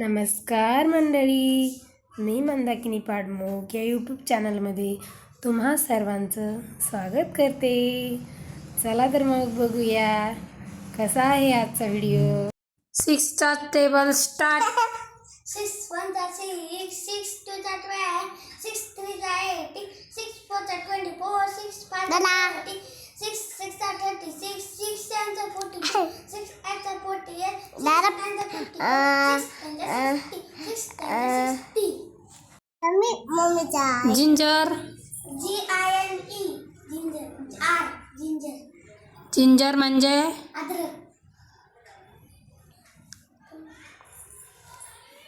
नमस्कार मंडळी मी मंदाकिनी पाडमोक या यूट्यूब चॅनलमध्ये तुम्हा सर्वांचं स्वागत करते चला तर मग बघूया कसा आहे आजचा video सिक्सचा table start Six one the six, six two the twelve, six three the eighty, six four the twenty-four, six five the thirty, six six the thirty-six, six seven the forty-two, six eight the forty-eight, six nine the fifty, six ten Kami mau mencari. Ginger. G I N E. Ginger. R. Ginger. Ginger manje.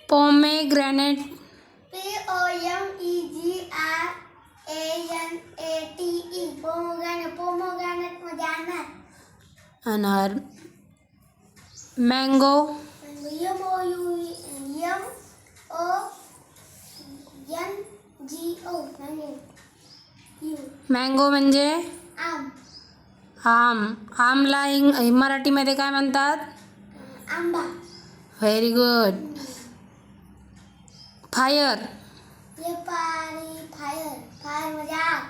Pomegranate. P O M E G R A N A T E. Pomegranate. Pomegranate manja Anar. Mango. Mango. M O N G O mango म्हणजे? आम. आम. आमला इंग मराठीमध्ये काय म्हणतात? आंबा. Very good fire. पाणी फायर. फायर म्हणजे आग.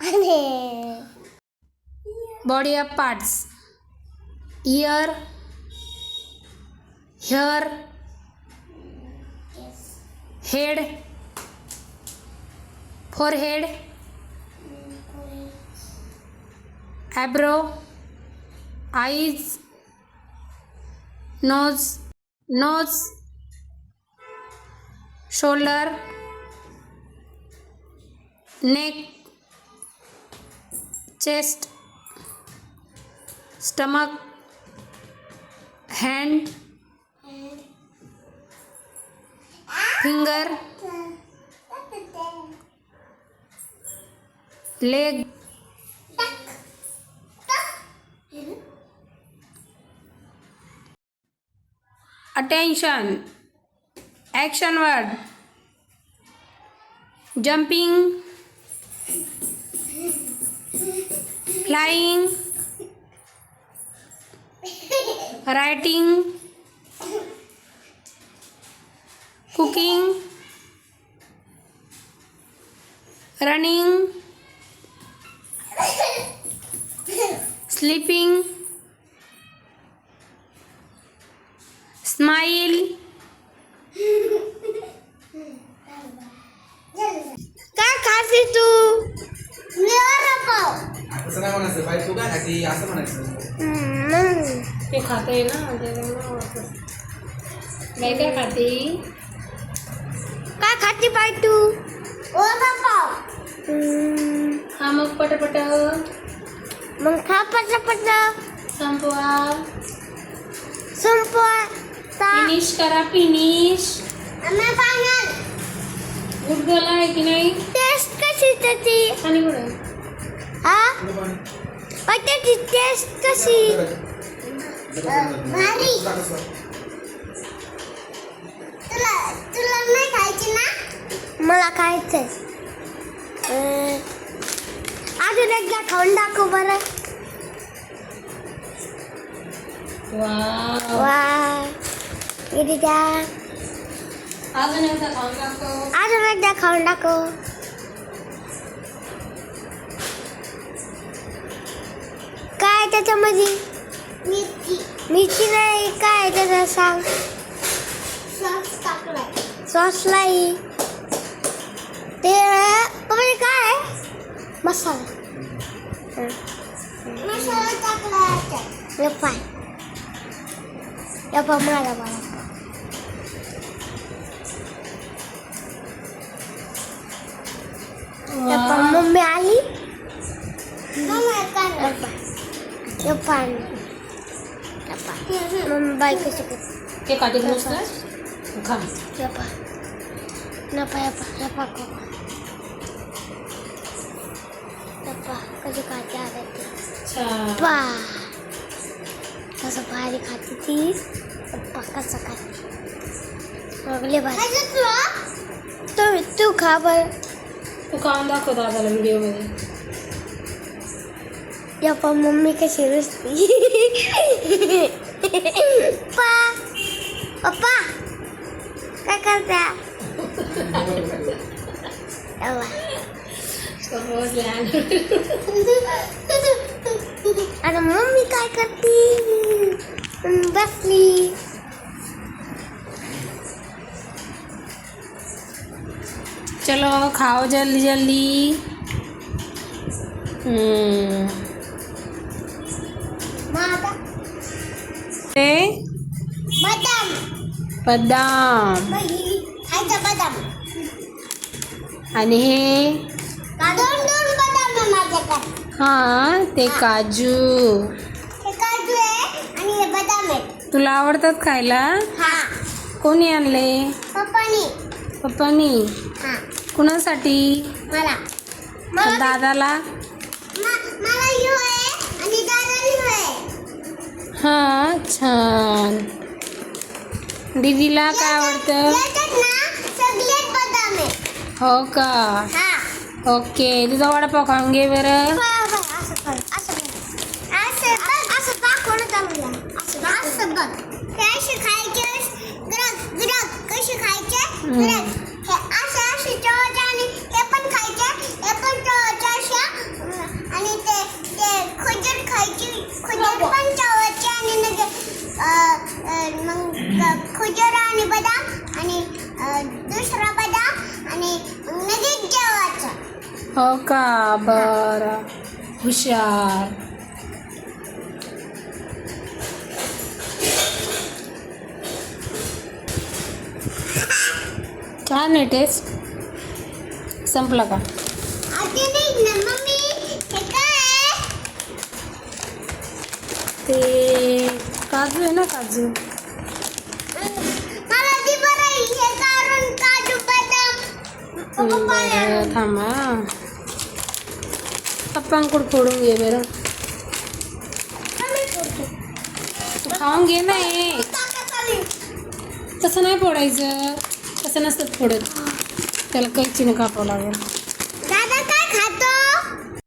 आणि body of parts ear hair head forehead eyebrow eyes nose nose shoulder neck chest stomach hand finger leg attention action word jumping flying writing cooking running sleeping smile काय खाते तू असं नाही म्हणायचं बाई तू काय खाती असं म्हणायचं ते खाते हैं ना बाई काय खाते? काय खाते बाय तू? पाव हा मग पटपट। मग खा पट पट संपवा संपवा फिनिश करा फिनिश। आम्ही फायनल गुड गर्ल आहे की नाही? टेस्ट कशी त्याची आणि कुठं हा? त्याची टेस्ट कशी मला खायचंय. अजून एकदा खाऊन दाखव बरं. वा वा किती द्या? अजून एकदा खाऊन अजून एकदा खाऊन दाखव. काय त्याच्यामध्ये? मिरची. नाही काय त्याचा सांग? सॉस टाकलाय. सॉस नाही. ते म्हणजे काय मसाला. मसाला टाकला यप्पा यप्पा मला मला. मम्मी आली? यप्पा यप्पा Ke situ. ते काठी नुसतं खा Yapa. Yapa, yapa, yapa kok. Yapa, कसं खाते आता ती? छान पा. कसं भारी खाते पप्पा कसं खाते? मगले भारी तू तू खा बरं. तू खाऊन दाखव दादाला व्हिडिओमध्ये. पप्पा मम्मी कशी रुसती. पप्पा पप्पा काय. आता मम्मी काय करते बसली चलो खाओ जल्दी जल्दी। हम्म. बदाम. बदाम. आणि हे? हा ते काजू. तुला आवडतात खायला? कोणी आणले? पप्पानी. कुणासाठी? दादाला? हा छान. दीदीला काय आवडतं? हो का? ओके तुझा वडापाव खाऊन घे बरं. खायचे हो का? बरं. हुशार. छान आहे टेस्ट संपला का? ते काजू आहे ना काजू? थांबा. पप्पांकडून फोडून घे बरं. तू खाऊन घे नाही तसं नाही फोडायचं. तसं नसतं फोडत. त्याला कैचीनं कापावं लागेल.